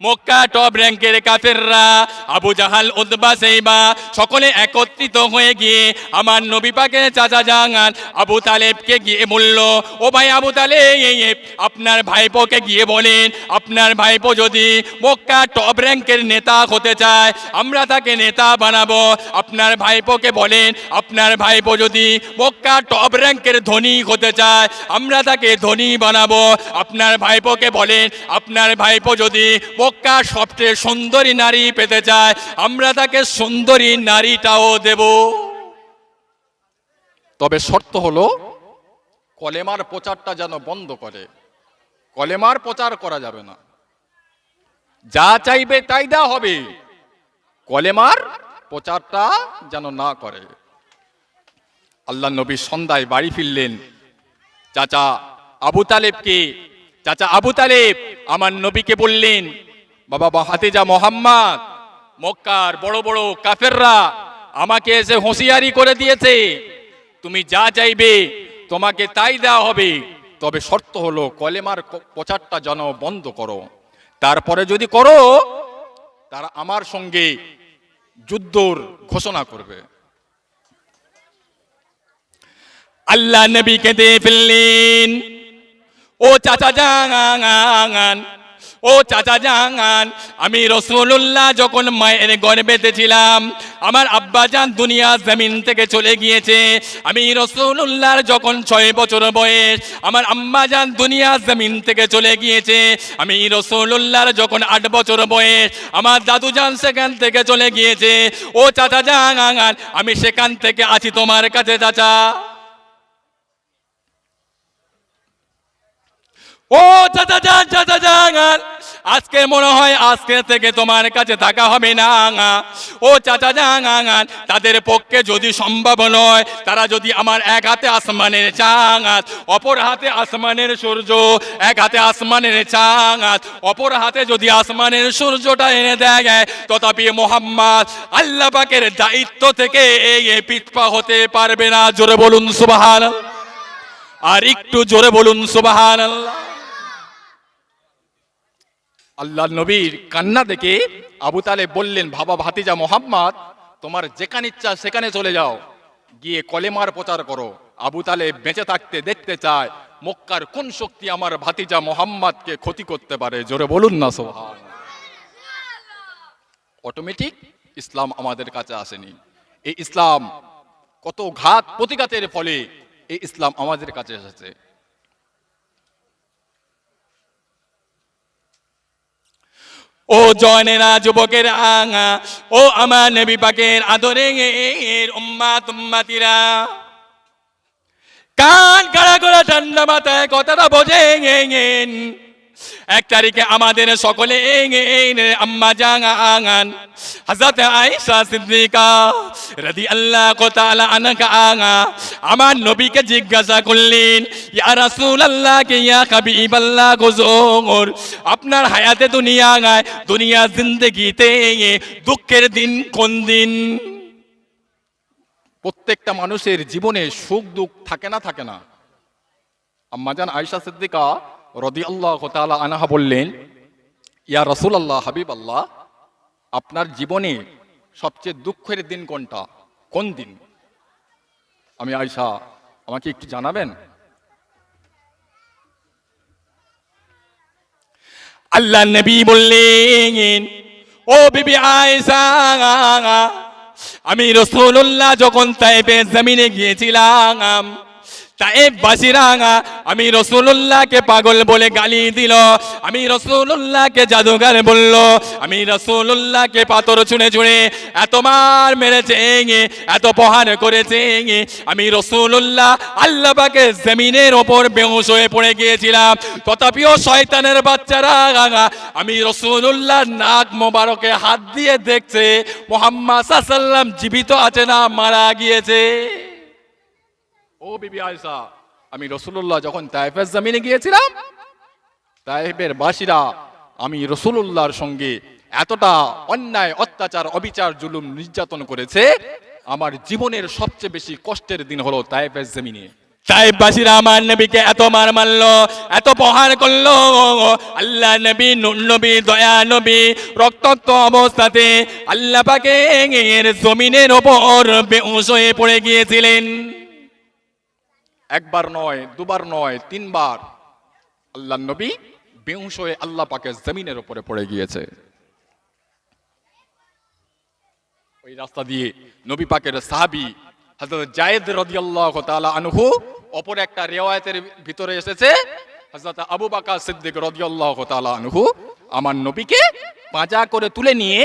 Mecca top র্যাঙ্কের কাফেররা, আবু জাহাল উদ্বা সেইবা, সকলে একত্রিত হয়ে গিয়ে আমার নবী পাকের চাচা জাঙান আবু তালেবকে গিয়ে বলল, ও ভাই আবু তালেব আপনার ভাইপোকে গিয়ে বলেন, আপনার ভাইপো যদি মক্কা টপ র্যাঙ্কের নেতা হতে চায়, আমরা তাকে নেতা বানাবো। আপনার ভাইপোকে বলেন, আপনার ভাইপো যদি মক্কা টপ র্যাঙ্কের ধনী হতে চায়, আমরা তাকে ধনী বানাবো। আপনার ভাইপোকে বলেন, আপনার ভাইপো যদি মক্কা সবচেয়ে সুন্দরী নারী পেতে চায়। আমরা তাকে সুন্দরী নারীটাও দেব। তবে শর্ত হলো, কলেমার প্রচারটা যেন বন্ধ করে। কলেমার প্রচার করা যাবে না। যা চাইবে তাই দেওয়া হবে। কলেমার প্রচারটা যেন না করে। আল্লাহ নবী সন্ধ্যায় বাড়ি ফিরলেন। চাচা আবু তালেবকে চাচা আবু তালেব আমার নবীকে বললেন বাবা বা হাতেজা মোহাম্মদ, মক্কার বড় বড় কাফেররা আমাকে এসে হুঁশিয়ারি করে দিয়েছে, তুমি যা চাইবে তোমাকে তাই দেওয়া হবে। তবে শর্ত হলো কলেমার প্রচারটা যেন বন্ধ করো। তারপরে যদি করো, তারা আমার সঙ্গে যুদ্ধর ঘোষণা করবে। আল্লাহ নবীকে কেঁদে ফেললেন। ও চাচা জাঙান ও চাচা জাঙান আমি রসুল্লাহ যখন মায়ের গর্বেতে ছিলাম, আমার আব্বাজান দুনিয়া জমিন থেকে চলে গিয়েছে। আমি রসুল্লাহর যখন ছয় বছর বয়স, আমার আম্মাজান দুনিয়া জমিন থেকে চলে গিয়েছে। আমি রসুল্লাহর যখন আট বছর বয়স, আমার দাদুজান সেখান থেকে চলে গিয়েছে। ও চাচা জাঙান আমি সেখান থেকে আছি তোমার কাছে, চাচা। ও চাচা যান চাচা যান আজকে মনে হয় আজকে থেকে তোমার কাছে থাকা হবে না। ও চাচা যান তাদের পক্ষে যদি সম্ভব নয়, তারা যদি আমার এক হাতে আসমানের চাঙাত অপর হাতে আসমানের সূর্য, এক হাতে আসমানের চাঙাত অপর হাতে যদি আসমানের সূর্যটা এনে দেয়, তথাপি মোহাম্মদ আল্লাহ পাকের দায়িত্ব থেকে এই পিছপা হতে পারবে না। জোরে বলুন সুবাহান আর একটু জোরে বলুন সুবাহান আল্লাহ আল্লাহ নবীর কান্না দেখে আবু তালেব বললেন ভাবা ভাতিজা মোহাম্মদ, তোমার যেখানে ইচ্ছা সেখানে চলে যাও। গিয়ে কলেমার প্রচার করো। আবু তালে বেঁচে থাকতে দেখতে চায়, মক্কার কোন শক্তি আমার ভাতিজা মোহাম্মদকে ক্ষতি করতে পারে। জোরে বলুন না সোহান অটোমেটিক ইসলাম আমাদের কাছে আসেনি। এই ইসলাম কত ঘাত প্রতিঘাতের ফলে এই ইসলাম আমাদের কাছে এসেছে। ও জনেরা যুবকের আঙা ও আমার নেবী পাকের আদরে উম্মা তুম্মাতিরা। কান কাড়া করে ঠান্ডা মাথায় কথাটা বোঝেন এক তারিখে আমাদের সকলে আম্মা আয়েশা সিদ্দিকা আমার নবীকে জিজ্ঞাসা করলেন, ইয়া রাসূলুল্লাহ কে, ইয়া আপনার হায়াতে দুনিয়া গায় দুনিয়া জিন্দেগিতে দুঃখের দিন কোন দিন? প্রত্যেকটা মানুষের জীবনে সুখ দুঃখ থাকে না থাকে না। আম্মাজান আয়েশা সিদ্দিকা রদি আল্লাহ তালা আনাহা বললেন, ইয়া রসুল আল্লাহ হাবিব আল্লাহ আপনার জীবনে সবচেয়ে দুঃখের দিন কোনটা? কোন দিন? আমি আয়সা আমাকে একটু জানাবেন? আল্লাহ নবী বললেন, ও বিবি আয়েশা, আমি রসুল্লাহ যখন তাইপে জমিনে গিয়েছিলাম তাইব বাসিরাঙা আমি রসুল্লাহকে পাগল বলে গালি দিল। আমি রসুল্লাহকে জাদুগার বলল। আমি রসুল্লাহকে পাথর ছুঁড়ে ছুঁড়ে এত মার মেরেছে এত প্রহার করেছে আমি রসুল্লাহ আল্লাহ পাকে জমিনের ওপর বেহুশ হয়ে পড়ে গিয়েছিলাম। তথাপিও শয়তানের বাচ্চারা আমি রসুল্লাহ নাক মোবারকে হাত দিয়ে দেখছে। মোহাম্মদ সাল্লাম জীবিত আছে না মারা গিয়েছে? ও বিবি আয়সা আমি রসুল্লাহ যখন তাইফের জমিনে গিয়েছিলাম তাইফের বাসীরা, আমি রসুল্লাহর সঙ্গে এতটা অন্যায়, অত্যাচার, অবিচার, জুলুম, নির্যাতন করেছে, আমার জীবনের সবচেয়ে বেশি কষ্টের দিন হলো তাইফের জমিনে। সাহেববাসীরা আমার নবীকে এত মার মারলো, এত প্রহার করল, আল্লাহ নবী, নুর নবী, দয়া নবী, রক্তাক্ত অবস্থাতে আল্লাহ পাকে জমিনের ওপর বেউস হয়ে পড়ে গিয়েছিলেন। একবার নয়, দুবার নয়, তিনবার। আল্লাহ নবী বেহুশ হয়ে আল্লাহ পাকে জমিনের উপরে পড়ে গিয়েছে। ওই রাস্তা দিয়ে নবী পাকের সাহাবি হযরত জায়েদ রাদিয়াল্লাহু তাআলা আনহু অপর একটা রিওয়ায়াতের ভিতরে এসেছে। হযরত আবু বকর সিদ্দিক রাদিয়াল্লাহু তাআলা আনহু আমার নবীকে পাঁজা করে তুলে নিয়ে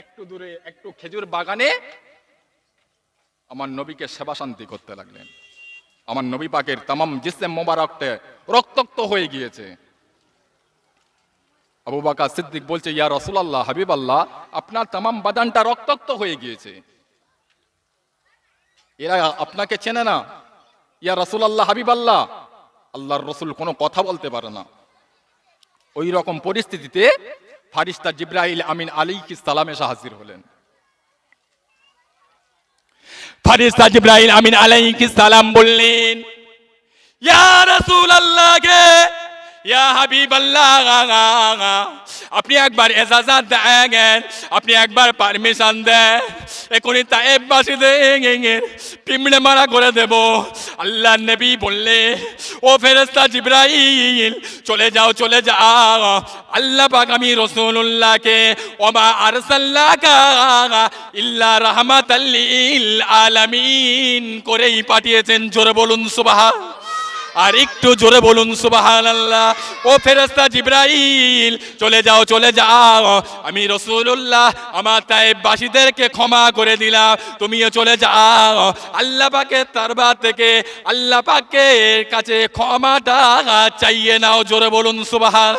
একটু দূরে একটু খেজুর বাগানে আমার নবীকে সেবা শান্তি করতে লাগলেন। আমার নবী পাকের তামাম জিসেম মোবারকতে রক্তাক্ত হয়ে গিয়েছে। আবু বাকা সিদ্দিক বলছে, ইয়া রসুলাল্লাহ হাবিব আল্লাহ আপনার তামাম বাদানটা রক্তাক্ত হয়ে গিয়েছে। এরা আপনাকে চেনে না। ইয়া রসুলাল্লাহ হাবিব আল্লাহ আল্লাহর রসুল কোনো কথা বলতে পারে না। ওই রকম পরিস্থিতিতে ফারিস্তা জিব্রাইল আমিন আলী সালাম এসে হাজির হলেন। ফারিস্তা জিব্রাহিল আমিন আলাইহিস সালাম বললেন ইয়া রাসূলুল্লাহ কে ইয়া হাবিবাল্লাহ আপনি একবার এজাজাত দেন, আপনি একবার পারমিশন দেন। এখনই তাইব পিমড়ে মারা করে দেব। আল্লাহ নবী বললে, ও ফেরেস্তা জিব্রাইল, চলে যাও চলে যাও। আল্লাহ পাক আমি রসুল্লাহকে ওমা আরসাল্লাকা ইল্লা রাহমাতাল লিল আলামিন করেই পাঠিয়েছেন। জোরে বলুন সুবহান। আর একটু জোরে বলুন সুবাহান আল্লাহ ও ফেরস্তা জিব্রাইল, চলে যাও চলে যাও। আমি রসুল্লাহ আমার তাইবাসীদেরকে ক্ষমা করে দিলাম। তুমিও চলে যাও। আল্লাহ পাকে তারবার থেকে আল্লাহ পাকের কাছে ক্ষমাটা চাইয়ে নাও, জোরে বলুন, সুবাহান।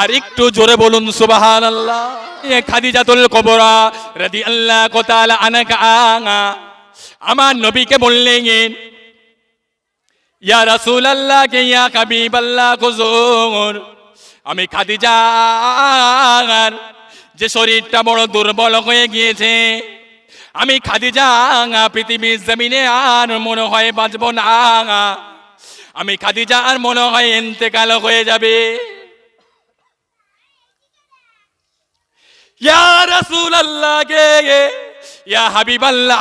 আর একটু জোরে বলুন সুবাহান আল্লাহ খাদিজাতুল কবরা রাদি আল্লাহ কোতাল আনাকা আমার নবীকে বললেন ইয়া রাসূল আল্লাহ কে ইয়া হাবিব আল্লাহ হুজুর, আমি খাদিজার যে শরীরটা বড় দুর্বল হয়ে গিয়েছে, আমি খাদিজা পৃথিবীর জমিনে আর মনে হয় বাঁচব না আমি খাদিজা আর মনে হয় ইন্তেকাল হয়ে যাবে। ইয়া রাসূল আল্লাহ কে ইয়া হাবিব আল্লাহ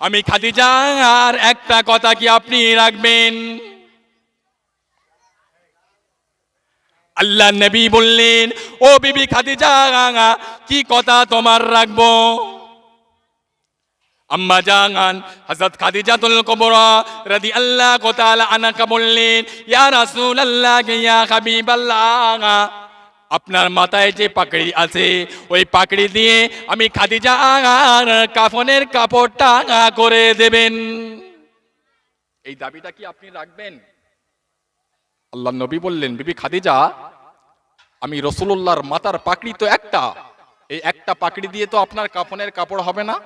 আমি খাদিজার একটা কথা কি আপনি রাখবেন? আল্লাহ নবী বললেন, ও বিবি খাদিজা, কি কথা তোমার রাখব? আম্মা জাগান হযরত খাদিজাতুল কুবরা রাদিয়াল্লাহু তাআলা আনহা বললেন, ইয়া রাসূলুল্লাহ, ইয়া হাবিবাল্লাহ। আপনার মাথায় যে পাকড়ি আছে, ওই পাকড়ি দিয়ে আমি খাদিজা কাফনের কাপড়টা করে দেবেন। এই দাবিটা কি আপনি রাখবেন? আল্লাহ নবী বললেন, বিবি খাদিজা, আমি রসুল্লাহর মাতার পাকড়ি তো একটা। এই একটা পাকড়ি দিয়ে তো আপনার কাফনের কাপড় হবে না?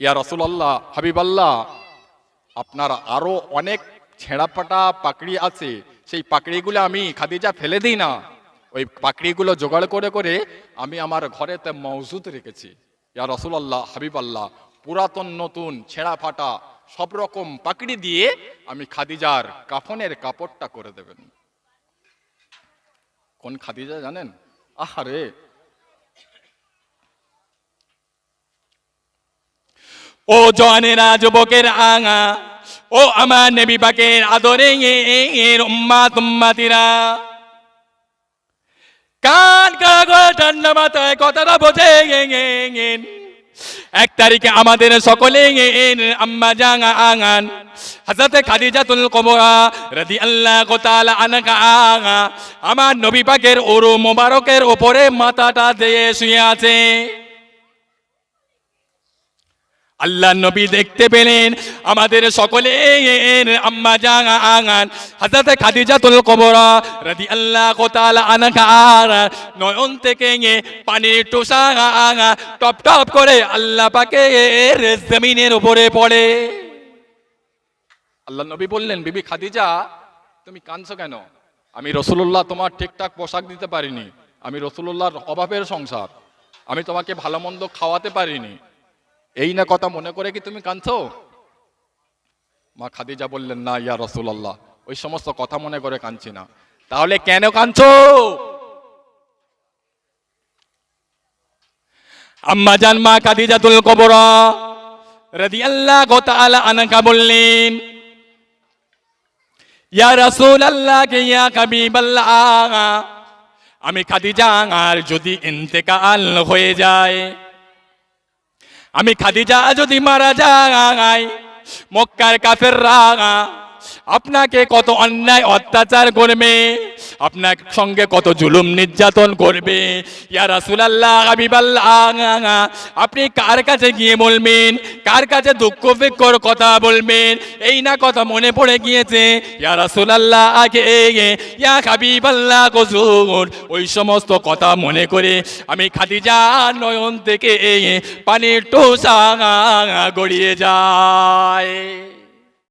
ইয়া রসুল্লাহ হাবিবাল্লাহ, আপনার আরও অনেক ছেঁড়াপাটা পাকড়ি আছে। সেই পাকড়িগুলো আমি খাদিজা ফেলে দিই না। ওই পাকড়িগুলো জোগাড় করে করে আমি আমার ঘরেতে মজুদ রেখেছি। ইয়া রসুল্লাহ হাবিবাল্লাহ, পুরাতন, নতুন, ছেঁড়া ফাটা, সব রকম পাকড়ি দিয়ে আমি খাদিজার কাফনের কাপড়টা করে দেবেন। কোন খাদিজা জানেন? আহারে। ও জনেরা যুবকের আঙা ও আমার নবী পাকের আদরে এর উম্মা তুম্মাতিরা কান কারা করে ঠান্ডা মাথায় কথাটা বোঝে এক তারিখে আমাদের সকলে আম্মা জাঙা আঙান হাজরতে খাদিজাতুল কুবরা রাদিয়াল্লাহু তাআলা আঙা আমার নবী পাকের ওরু মোবারকের উপরে মাথাটা দিয়ে শুয়ে আছে। আল্লাহ নবী দেখতে পেলেন আমাদের সকলে আম্মা জাঙা আঙান হাজরতে খাদিজাতুল কুবরা রাদিয়াল্লাহু তাআলা আনহা নয়ন থেকে পানির টোসা আঙা টপ টপ করে আল্লাহ পাকের জমিনের উপরে পড়ে। আল্লাহ নবী বললেন, বিবি খাদিজা, তুমি কাঁদছো কেন? আমি রসুল্লাহ তোমার ঠিকঠাক পোশাক দিতে পারিনি। আমি রসুল্লাহর অভাবের সংসার। আমি তোমাকে ভালো মন্দ খাওয়াতে পারিনি। এই না কথা মনে করে কি তুমি কাঁদছ? মা খাদিজা বললেন, না, ইয়া রসুলাল্লাহ। ওই সমস্ত কথা মনে করে কাঁদছি না। তাহলে কেন কাঁদছো? আম্মা জান, মা খাদিজাতুল কবরা রাদিয়াল্লাহু তাআলা আনহা বললেন, ইয়া রাসূলুল্লাহ ইয়া হাবিবাল্লাহ, আমি খাদিজা আর যদি ইন্তেকাল হয়ে যায় আমি খাদিজা যদি মারা যাই মক্কার কাফেররা আপনাকে কত অন্যায়, অত্যাচার করবে, আপনার সঙ্গে কত জুলুম নির্যাতন করবে। আপনি কার কাছে গিয়ে বলবেন? কার কাছে দুঃখ বিক্ষর কথা বলবেন? এই না কথা মনে পড়ে গিয়েছে, ইয়া আগে ইয়া হাবিবাল্লাহ কসুর ওই সমস্ত কথা মনে করে আমি খাদিজা নয়ন থেকে পানির টোসা গড়িয়ে যায়